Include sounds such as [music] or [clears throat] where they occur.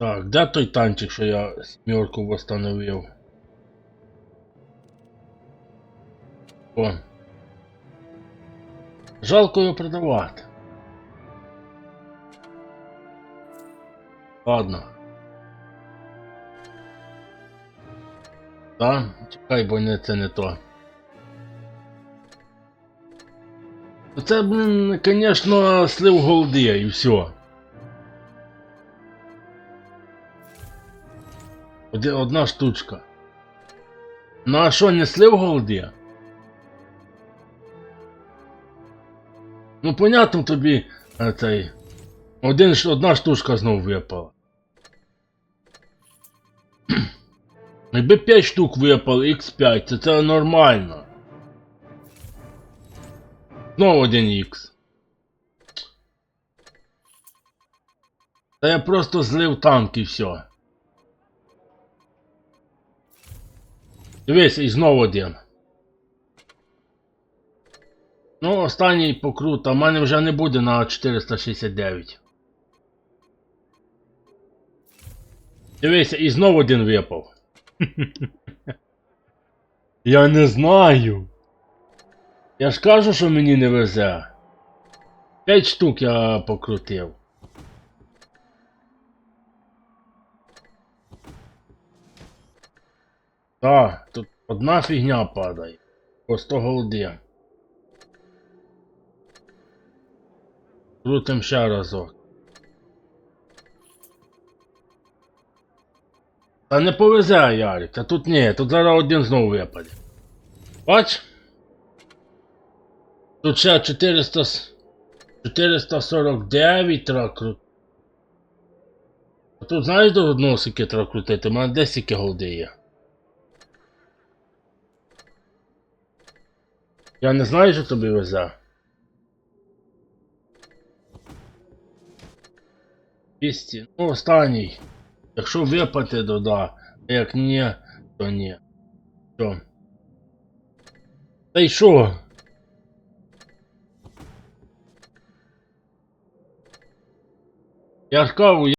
Так, де той танчик, що я сімерку восстановив? О. Жалко його продавати. Ладно. Так, чекай, бо не це не то. Це, блін, звісно, слив голди і все. Одна штучка. Ну а що, не слив голди? Ну, понятно тобі е, цей. Один, одна штучка знов випала. [clears throat] Якби 5 штук випало, X5, це, це нормально. Знову один X. Та я просто злив танк і все. Дивись, і знову один. Ну, останній покрут, а в мене вже не буде на 469. Дивися, і знову один випав. [laughs] Я не знаю. Я ж кажу, що мені не везе. П'ять штук я покрутив. Так, тут одна фігня падає. По 100 голди. Крутим ще разок. Та не повезе, Ярик, а тут ні, тут зараз один знову випаде. Бач? Тут ще 400... 449 треба крутити. А тут знаєш до одного скільки треба крутити? У мене 10 скільки голди є. Я не знаю, що тобі везе. 200. Ну, останній. Якщо випати, то да. А як ні, то ні. Що? Та й що? Я ж кажу,